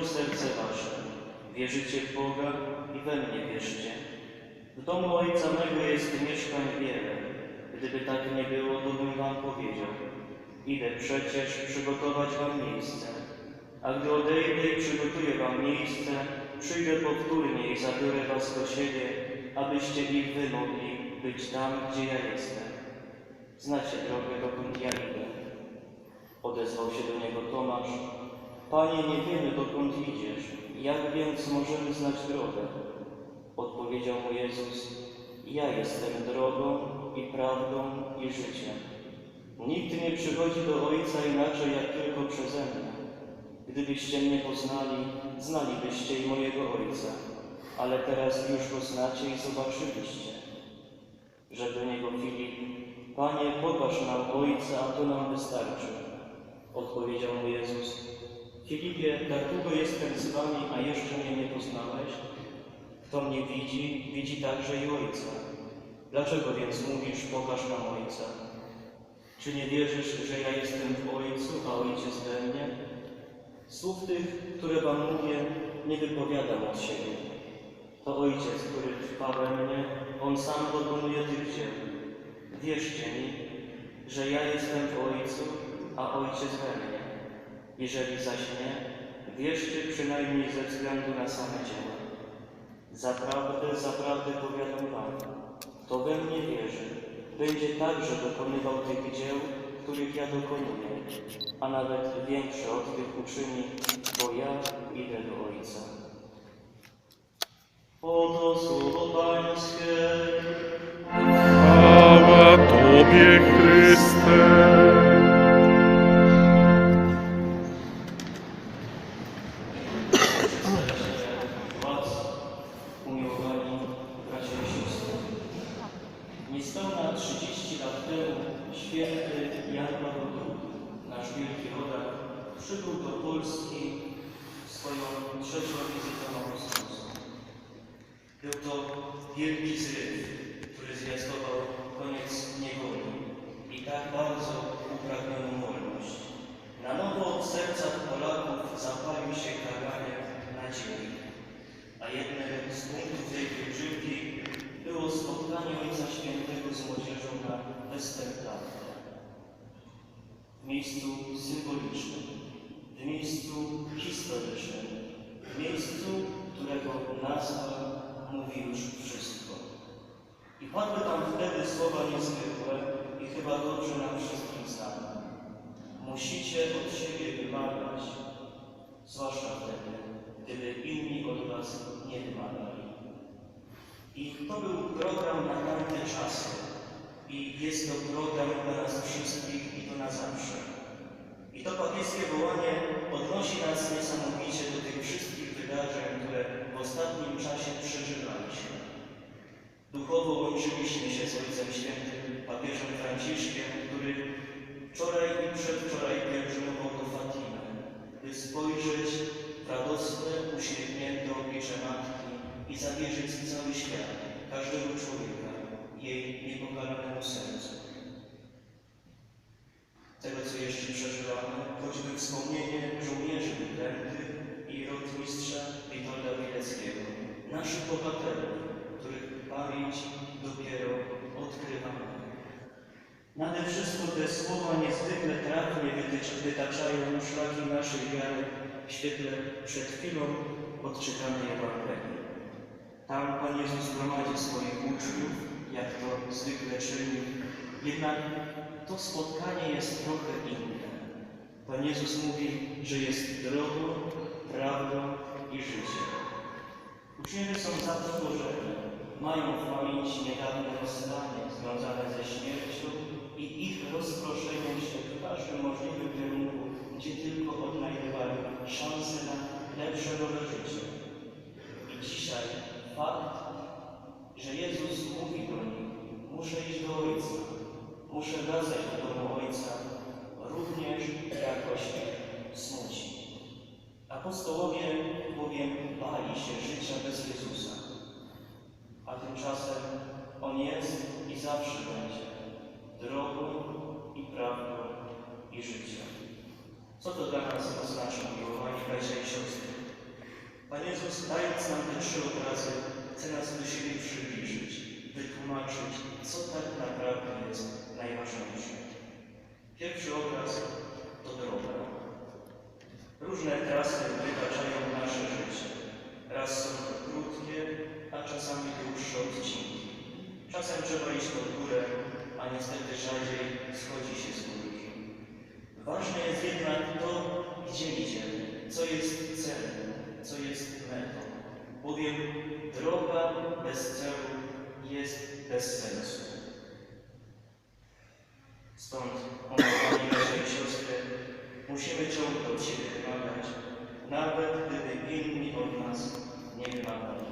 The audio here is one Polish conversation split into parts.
otworzy serce wasze. Wierzycie w Boga i we mnie wierzcie. W domu Ojca mego jest mieszkań wiele. Gdyby tak nie było, to bym wam powiedział. Idę przecież przygotować wam miejsce. A gdy odejdę i przygotuję wam miejsce, przyjdę powtórnie i zabiorę was do siebie, abyście i wy mogli być tam, gdzie ja jestem. Znacie drogę, dokąd ja idę. Odezwał się do niego Tomasz. Panie, nie wiemy, dokąd idziesz. Jak więc możemy znać drogę? Odpowiedział mu Jezus. Ja jestem drogą i prawdą i życiem. Nikt nie przychodzi do Ojca inaczej, jak tylko przeze mnie. Gdybyście mnie poznali, znalibyście i mojego Ojca. Ale teraz już go znacie i zobaczyliście. Że do niego Filip, Panie, pokaż nam Ojca, a to nam wystarczy. Odpowiedział mu Jezus. Filipie, długo jestem z wami, a jeszcze mnie nie poznałeś? Kto mnie widzi, widzi także i Ojca. Dlaczego więc mówisz, pokaż nam Ojca? Czy nie wierzysz, że ja jestem w Ojcu, a Ojciec we mnie? Słów tych, które wam mówię, nie wypowiadam od siebie. To Ojciec, który trwa we mnie, On sam dokonuje tych dzieł. Wierzcie mi, że ja jestem w Ojcu, a Ojciec we mnie. Jeżeli zaś nie, wierzcie przynajmniej ze względu na same dzieła. Zaprawdę, zaprawdę powiadam wam, kto we mnie wierzy, będzie także dokonywał tych dzieł, których ja dokonuję, a nawet większe od tych uczyni, bo ja idę do Ojca. Oto słowo Pańskie. Chwała Tobie, Chryste. Był to wielki zryw, który zwiastował koniec niewoli i tak bardzo upragnioną wolność. Na nowo w sercach Polaków zapalił się kaganek nadziei, a jednym z punktów tej pielgrzymki było spotkanie Ojca Świętego z młodzieżą na Westerplatte. W miejscu symbolicznym, w miejscu historycznym, w miejscu, którego nazwa mówi już wszystko. I padły tam wtedy słowa niezwykłe i chyba dobrze nam wszystkim znane. Musicie od siebie wymagać, zwłaszcza wtedy, gdyby inni od was nie wymagali. I to był program na tamte czasy. I jest to program dla nas wszystkich i to na zawsze. I to papieskie wołanie odnosi nas niesamowicie do tych wszystkich wydarzeń, w ostatnim czasie przeżywaliśmy. Duchowo łączyliśmy się z Ojcem Świętym, papieżem Franciszkiem, który wczoraj i przedwczoraj pielgrzymował do Fatimy, by spojrzeć w radosne, uśmiechnięte oblicze Matki i zawierzyć cały świat, każdego człowieka, jej niepokalanemu sercu. Tego, co jeszcze przeżywamy, choćby wspomnienie żołnierzy wyklętych i rotmistrza Witolda Pileckiego, naszych bohaterów, których pamięć dopiero odkrywamy. Nade wszystko te słowa niezwykle trafnie wytaczają szlaki naszej wiary w świetle przed chwilą odczytanej Ewangelii. Tam Pan Jezus prowadzi swoich uczniów, jak to zwykle czyni, jednak to spotkanie jest trochę inne. Pan Jezus mówi, że jest drogą, prawdą i życiem. Uczniowie są za to stworzeni, mają w pamięci niedawne rozstanie związane ze śmiercią i ich rozproszeniem się w każdym możliwym kierunku, gdzie tylko odnajdywali szansę na lepsze nowe życie. I dzisiaj fakt, że Jezus mówi do nich, muszę iść do Ojca, muszę wracać do domu Ojca, również jakoś ich smuci. Apostołowie bowiem bali się życia bez Jezusa, a tymczasem On jest i zawsze będzie drogą i prawdą i życiem. Co to dla nas oznacza, miłowani bracia i siostry? Pan Jezus, dając nam te trzy obrazy, chce nas do siebie przybliżyć, wytłumaczyć, co tak naprawdę jest najważniejsze. Pierwszy obraz to droga. Różne trasy wytaczają nasze życie. Raz są to krótkie, a czasami dłuższe odcinki. Czasem trzeba iść pod górę, a niestety rzadziej schodzi się z górki. Ważne jest jednak to, gdzie idziemy, co jest celem, co jest metą. Bowiem droga bez celu jest bez sensu. Stąd, omawianie naszej siostry, musimy ciągle od siebie wymagać, nawet gdyby inni od nas nie wymagali.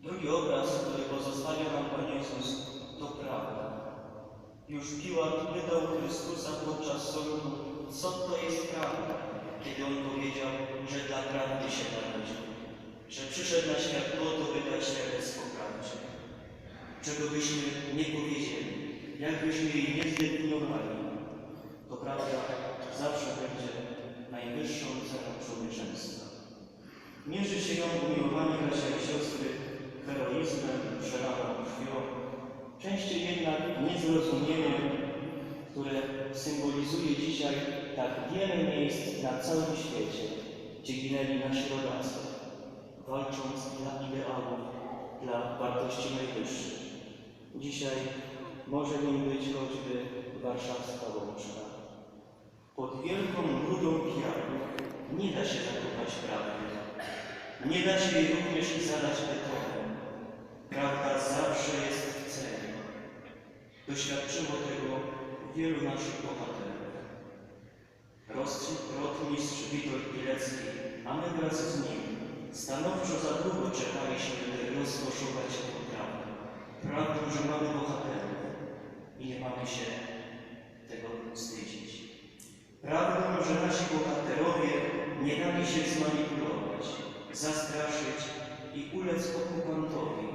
Drugi obraz, który pozostawia nam Pan Jezus, to prawda. Już Piłat pytał Chrystusa podczas sądu, co to jest prawda, kiedy on powiedział, że dla prawdy się narodził, że przyszedł na świat po to, by dać świadectwo prawdzie. Czego byśmy nie powiedzieli, jakbyśmy jej nie zdefiniowali, to prawda zawsze będzie najwyższą ceną człowieczeństwa. Mierzy się ją umiłowanie bracia i siostry heroizmem, przelaną krwią, częściej jednak niezrozumieniem, które symbolizuje dzisiaj tak wiele miejsc na całym świecie, gdzie ginęli nasi rodacy, walcząc dla ideałów, dla wartości najwyższych. Dzisiaj może nim być choćby warszawska łączna. Pod wielką rudą piaru nie da się zakopać prawdy. Nie da się jej również zadać betonem. Prawda zawsze jest w celi. Doświadczyło tego wielu naszych bohaterów. Rotmistrz Witold Pilecki, a my wraz z nim stanowczo za długo czekaliśmy, by rozkoszować tę prawdę. Prawdę, że mamy bohaterów i nie mamy się tego wstydzić. Prawdę, że nasi bohaterowie nie dali się zmanipulować, zastraszyć i ulec okupantowi,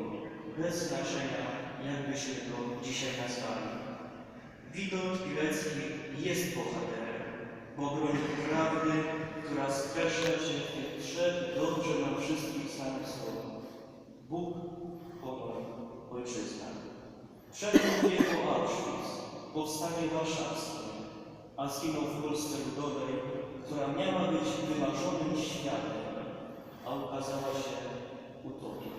bez znaczenia, jakbyśmy go dzisiaj nazwali. Witold Pilecki jest bohaterem, bo broni prawdy, która streszcza się w tych trzech dobrze nam wszystkich znanych słowach. Bóg, honor, ojczyzna. Wszedł po Auschwitz, powstanie warszawskie, a zginął w Polsce Ludowej, która miała być wymarzonym światem, a ukazała się utopią.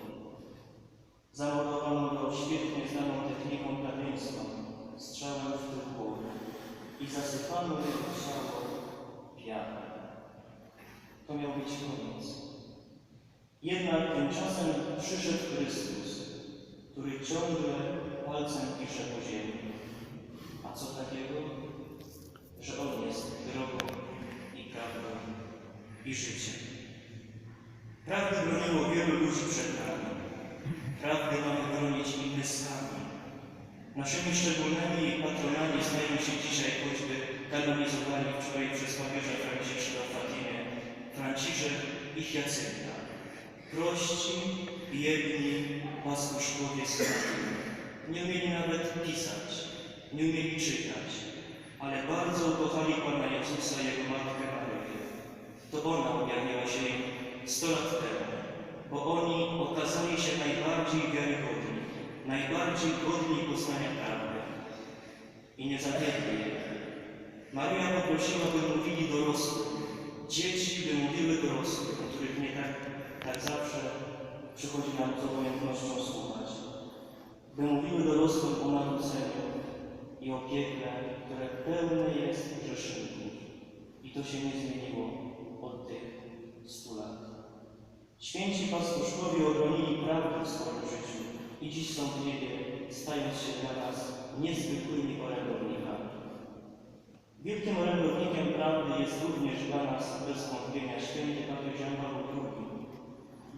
Zamordowano go świetnie znaną techniką prawieństwa, strzałem w tył głowy i zasypano jego To miał być koniec. Jednak tymczasem przyszedł Chrystus, który ciągle palcem pisze po ziemi. A co takiego? Że On jest drogą i prawdą i życiem. Prawdy broniło wielu ludzi przed nami. Prawdy mamy bronić i. Naszymi szczególnymi patronami stają się dzisiaj choćby kanonizowani wczoraj przez papieża Franciszka w Fatimie Franciszek i Hiacynta. Prości, biedni paskuszkowie synowie. Nie umieli nawet pisać, nie umieli czytać, ale bardzo ukochali Pana Jezusa i Jego Matkę Maryję. To ona objawiła się im sto lat temu, bo oni okazali się najbardziej wiarygodni, najbardziej godni poznania prawdy. I nie zawiedli je. Maryja poprosiła, by mówili dorosłym. Dzieci by mówiły dorosłym, o których nie tak, tak zawsze przychodzi nam z obojętnością słuchać. By mówiły dorosłym o narodzeniu i opiekle, które pełne jest grzeszników. I to się nie zmieniło od tych stu lat. Święci pastuszkowie obronili prawdę w swoim życiu i dziś są w niebie, stając się dla nas niezwykłymi orędownikami. Wielkim orędownikiem prawdy jest również dla nas bez wątpienia święty papież Jan Paweł II.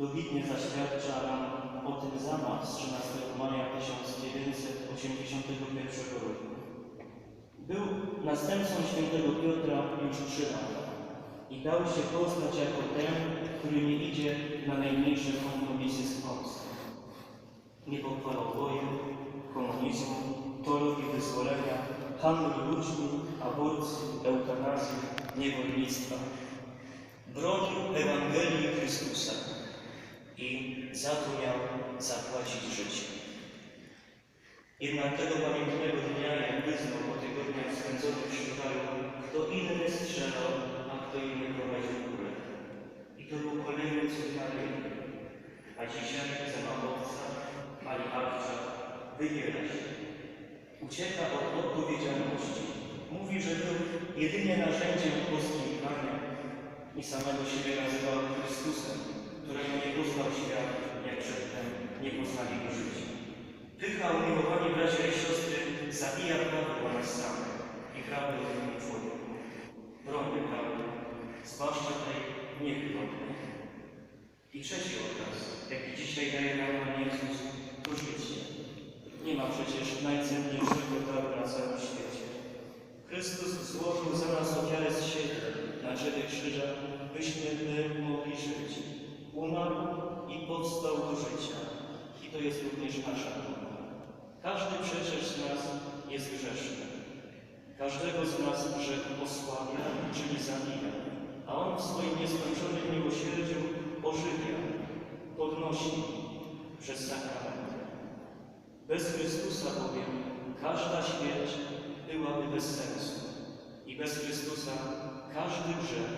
Dobitnie zaświadcza nam o tym zamach z 13 maja 1981 roku. Był następcą świętego Piotra już trzy lata i dał się poznać jako ten, który nie idzie na najmniejsze kompromisy z Polską. Nie pochwalał wojny, komunizmu, teologii wyzwolenia, handlu ludźmi, aborcji, eutanazji, niewolnictwa. bronił Ewangelii Chrystusa i za to miał zapłacić życie. Jednak tego pamiętnego dnia, jak wyznał po tygodniach spędzonych w szpitalu, kto inny strzelał, a kto inny prowadził górę. I to był kolejny cud Maryi. A dzisiaj zamachowca, pani Arcza, wybiera się. Ucieka od odpowiedzialności. Mówi, że był jedynie narzędziem boskim Pania i samego siebie nazywał Chrystusem, którego nie poznał świat, jak przedtem nie poznali go życia. Pycha, umiłowani bracia i siostry, zabija prawdę o nas samych i prawdę o innym człowieku. Bronię prawdy, zwłaszcza tej niechybotnej. I trzeci obraz, jaki dzisiaj daje nam Pan Jezus, życie. Nie ma przecież najcenniejszego daru na całym świecie. Chrystus złożył za nas ofiarę z siebie na drzewie krzyża, byśmy my mogli żyć. Umarł i powstał do życia. I to jest również nasza droga. Każdy przecież z nas jest grzeszny. Każdego z nas grzech osłabia, czyli zabija, a On w swoim nieskończonym miłosierdziu ożywia, podnosi przez sakrament. Bez Chrystusa bowiem każda śmierć byłaby bez sensu i bez Chrystusa każdy grzech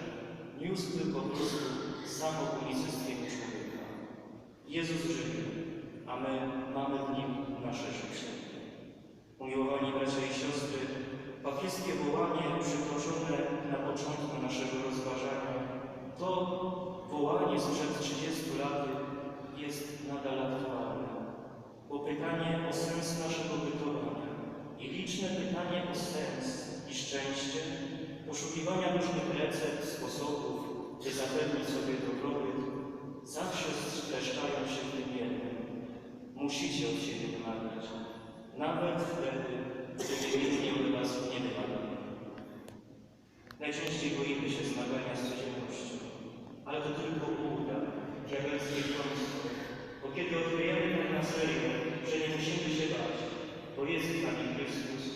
niósłby po prostu samo unicestwienie człowieka. Jezus żyje, a my mamy w Nim nasze życie. Umiłowani bracia i siostry, papieskie wołanie przytoczone na początku naszego rozważania, to wołanie sprzed 30 lat jest nadal aktualne. Pytanie o sens naszego bytowania i liczne pytanie o sens i szczęście, poszukiwania różnych recept, sposobów, by zapewnić sobie dobrobyt, zawsze streszczają się w tym jednym. Musicie od siebie wymagać, nawet wtedy, gdy inni od was nie wymagają. Najczęściej boimy się zmagania z codziennością, ale to tylko uda, diabelskie kłamstwo. Bo kiedy odkryjemy tak na że nie musimy się bać, bo jest z nami Chrystus,